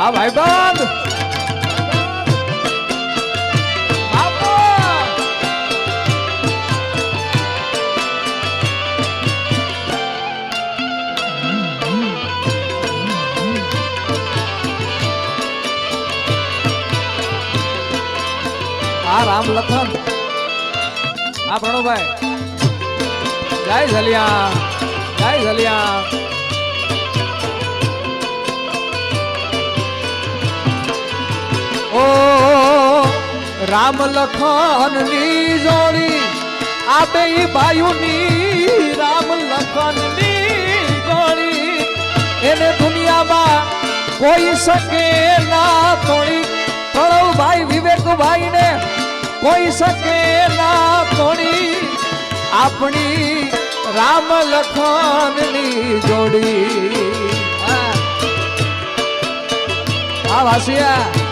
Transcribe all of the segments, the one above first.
હા ભાઈ બંધ આ રામ લખન. હા પ્રણવભાઈ. જય ઝલિયા. જય ઝલિયા. ઓ રામ લખનની જોડી, આ બે ભાઈઓની રામ લખનની જોડી. એને દુનિયામાં કોઈ શકે ના તોડી. પ્રણવભાઈ વિવેકભાઈ ને કોઈ શકે ના તોડી. આપણી રામ લખનની જોડી. આ વાસિયા.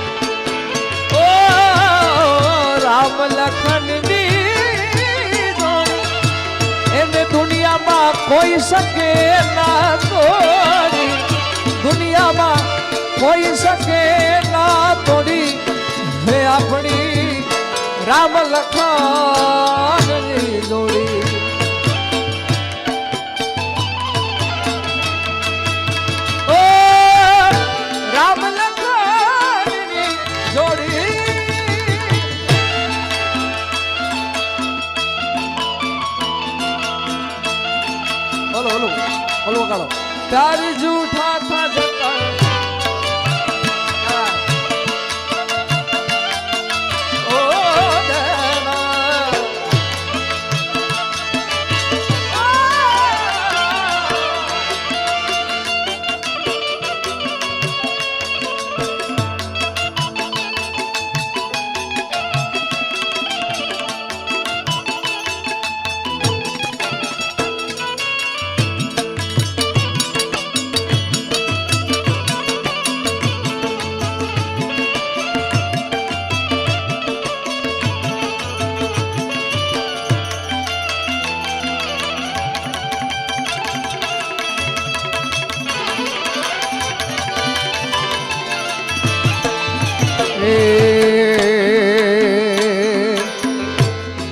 રામ લખન એને દુનિયામાં કોઈ શકે ના તોડી દુનિયામાં કોઈ શકે ના તોડી હે આપણી રામ લખન हलवा काढो तारी जूठा था जता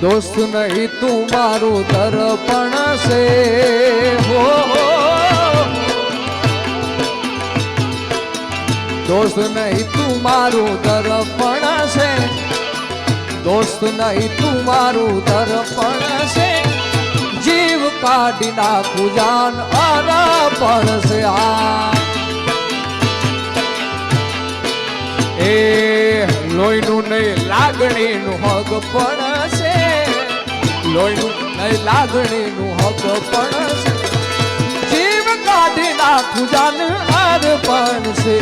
દોસ્ત નહીં તું મારું દર્પણ છે. હો દોસ્ત નહીં તું મારું દર્પણ છે. દોસ્ત નહીં તું મારું દર્પણ છે. જીવ કાઢી નાખું જાન અરપણ છે આ. એ લોહીનું નહીં, લાગણીનું હક પણ છે લોહીનું નહીં, લાગણીનું હક પણ છે જીવ કાઢી નાખું જાન હાર પણ છે.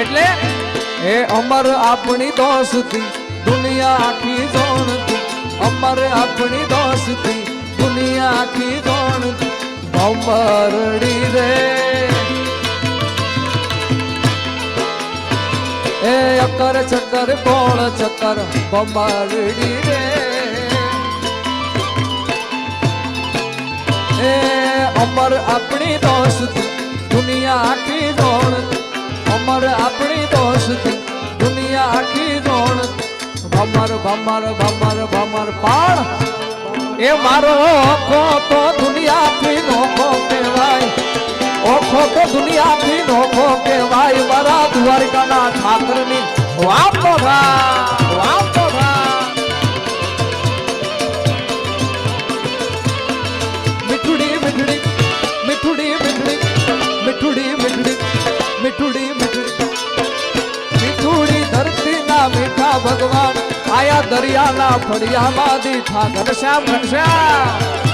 એટલે એ અમર આપણી દોસ્તી દુનિયા આખી જોણતી. અમર આપણી દોસ્તી દુનિયા આખી જોણતી. અમરડી રે. એ અકર ચક્કર કોળ ચક્કર બમારડી રે. એ અમર આપણી દોસ્ત, દુનિયા આખી દોણ અમર આપણી દોસ્ત, દુનિયા આખી દોણ ભમર ભમર ભમર ભમર પાળ. એ મારો ઓખો ઠાકરની વાપો થા વાપો થા મીઠુડી મીઠડી મીઠુડી મીઠડી મીઠુડી મીઠડી મીઠુડી મીઠડી મીઠુડી ધરતીના મીઠા ભગવાન આયા દરિયાના ફળિયામાં દીઠા ઘનશ્યામ ઘનશ્યામ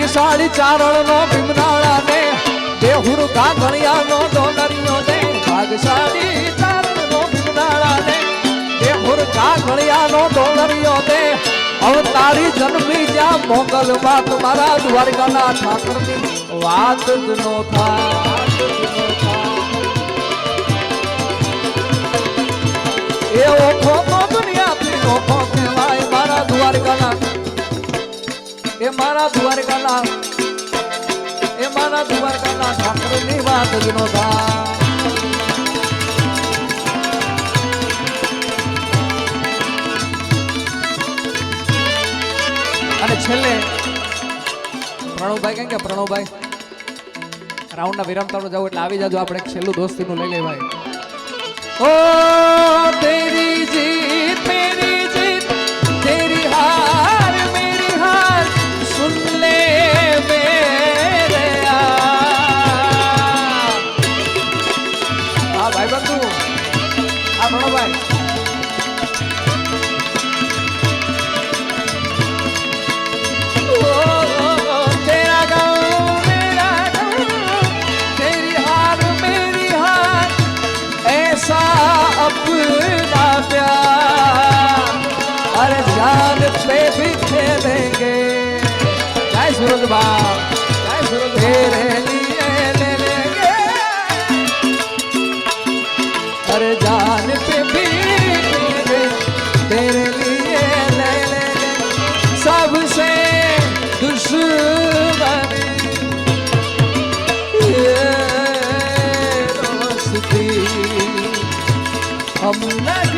ભાગ્યશાળી ચારણ નો ભીમનાળા ને દેહુર કાગણિયા નો ડોંગરીઓ ને ભાગ્યશાળી ચારણ નો ભીમનાળા ને દેહુર ગાંગણિયા નો ડોંગરીઓ ને અવતારી જન્મી જ્યાં મોગલ વાત મારા દ્વારકાના ઠાકરની વાત જ નો થાય. એ ઓખો તો દુનિયાથી નોખો કહેવાય મારા દ્વારકાના મારા દ્વારકાલા એ મારા દ્વારકાલા ઠાકરની વાત જ નોંધા અને છેલ્લે, પ્રણવભાઈ કેમ કે પ્રણવભાઈ, રાઉન્ડના વિરામતાણું જવું એટલે આવી જાજો આપણે છેલ્લું દોસ્તીનું લઈ લે ઓ, તેરી જી આ ભાઈ બંધુ. આ ભણોભાઈ અરે જાન પે ભી ખેલેંગે. જય સુરજ બાપ. अरे जान पे भी खेलेंगे तेरे लिए ले लेंगे सबसे दुश्मनी ये दोस्ती हम नहीं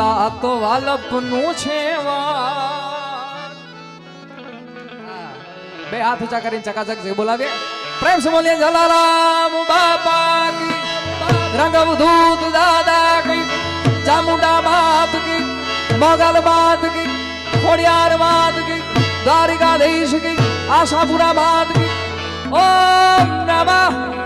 વાલા આ તો વાલપનું છે વાત. હા. બે હાથ ઊંચા કરીને ચકાચક જે બોલાવીએ પ્રેમ સે જલારામ બાપા કી રંગવધૂત દાદા કી ચામુંડા માત કી મોગલ માત કી ખોડિયાર માત કી દ્વારિકાધીશ કી આશાપુરા માત કી ઓમ